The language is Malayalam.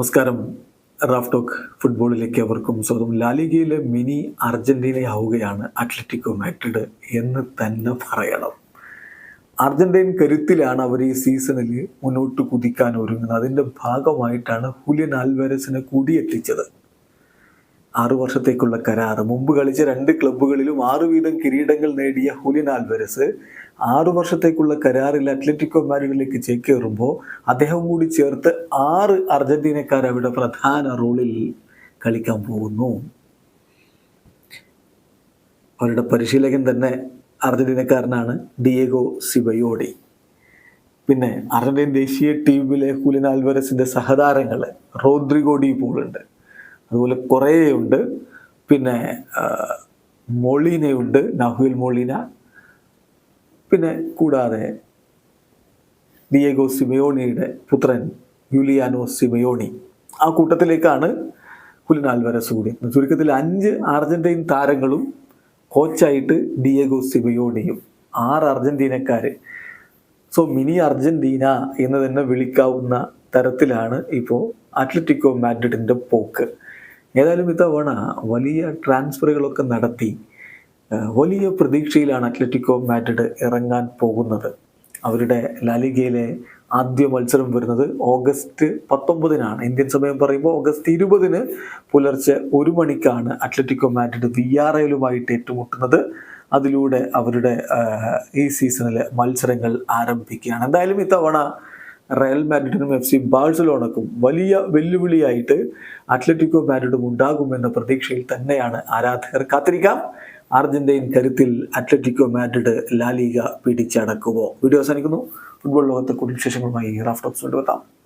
നമസ്കാരം. റാഫ് ടോക്ക് ഫുട്ബോളിലേക്ക് അവർക്കും സ്വന്തം ലാലിഗയിലെ മിനി അർജന്റീനയാവുകയാണ് അത്ലറ്റിക്കോ മാഡ്രിഡ് എന്ന് തന്നെ പറയണം. അർജന്റീൻ കരുത്തിലാണ് അവർ ഈ സീസണിൽ മുന്നോട്ട് കുതിക്കാൻ ഒരുങ്ങുന്നത്. അതിന്റെ ഭാഗമായിട്ടാണ് ഹുലിയൻ ആൽവാരസിനെ കൂടിയെത്തിച്ചത്. ആറു വർഷത്തേക്കുള്ള കരാർ മുമ്പ് കളിച്ച രണ്ട് ക്ലബ്ബുകളിലും ആറു വീതം കിരീടങ്ങൾ നേടിയ ഹുലിൻ ആൽവരസ് ആറു വർഷത്തേക്കുള്ള കരാറിൽ അത്ലറ്റിക്കോ മാരിഡിലേക്ക് ചേക്കേറുമ്പോൾ അദ്ദേഹം കൂടി ചേർത്ത് ആറ് അർജന്റീനക്കാർ അവിടെ പ്രധാന റോളിൽ കളിക്കാൻ പോകുന്നു. അവരുടെ പരിശീലകൻ തന്നെ അർജന്റീനക്കാരനാണ് ഡിയേഗോ സിബയോഡി. പിന്നെ അർജന്റീൻ ദേശീയ ടീമിലെ ഹുലിൻ ആൽവരസിന്റെ സഹതാരങ്ങൾ റോദ്രിഗോ ഡി പോളുണ്ട്. അതുപോലെ കുറേ ഉണ്ട് പിന്നെ മൊളീനയുണ്ട് നഹുൽ മൊളീന. പിന്നെ കൂടാതെ ഡിയേഗോ സിമയോണിയുടെ പുത്രൻ യുലിയാനോ സിമയോണി. ആ കൂട്ടത്തിലേക്കാണ് ഹുലിൻ ആൽവരസ് കൂടി. ചുരുക്കത്തിൽ അഞ്ച് അർജന്റീൻ താരങ്ങളും കോച്ചായിട്ട് ഡിയേഗോ സിമയോണിയും ആറ് അർജന്റീനക്കാർ സോ മിനി അർജന്റീന എന്ന് തന്നെ വിളിക്കാവുന്ന തരത്തിലാണ് ഇപ്പോൾ അത്ലറ്റിക്കോ മാഡ്രിഡിന്റെ പോക്ക്. ഏതായാലും ഇത്തവണ വലിയ ട്രാൻസ്ഫറുകളൊക്കെ നടത്തി വലിയ പ്രതീക്ഷയിലാണ് അത്ലറ്റിക്കോ മാഡ്രിഡ് ഇറങ്ങാൻ പോകുന്നത്. അവരുടെ ലാലിഗയിലെ ആദ്യ മത്സരം വരുന്നത് ഓഗസ്റ്റ് പത്തൊമ്പതിനാണ്. ഇന്ത്യൻ സമയം പറയുമ്പോൾ ഓഗസ്റ്റ് ഇരുപതിന് പുലർച്ചെ ഒരു മണിക്കാണ് അത്ലറ്റിക്കോ മാഡ്രിഡ് വി ആർ എല്ലുമായിട്ട് ഏറ്റുമുട്ടുന്നത്. അതിലൂടെ അവരുടെ ഈ സീസണിലെ മത്സരങ്ങൾ ആരംഭിക്കുകയാണ്. എന്തായാലും ഇത്തവണ റയൽ മാഡ്രിഡിനും എഫ് സി ബാഴ്സലോണക്കും വലിയ വെല്ലുവിളിയായിട്ട് അത്ലറ്റിക്കോ മാഡ്രിഡും ഉണ്ടാകുമെന്ന പ്രതീക്ഷയിൽ തന്നെയാണ് ആരാധകർ കാത്തിരിക്കാം. അർജന്റീൻ കരുത്തിൽ അത്ലറ്റിക്കോ മാഡ്രിഡ് ലാലിഗ പിടിച്ചടക്കുമോ? വീഡിയോ അവസാനിക്കുന്നു. ഫുട്ബോൾ ലോകത്തെ കൂടുതൽ വിശേഷങ്ങളുമായി റാഫ്റ്റോപ്സ് കൊണ്ടുവെത്താം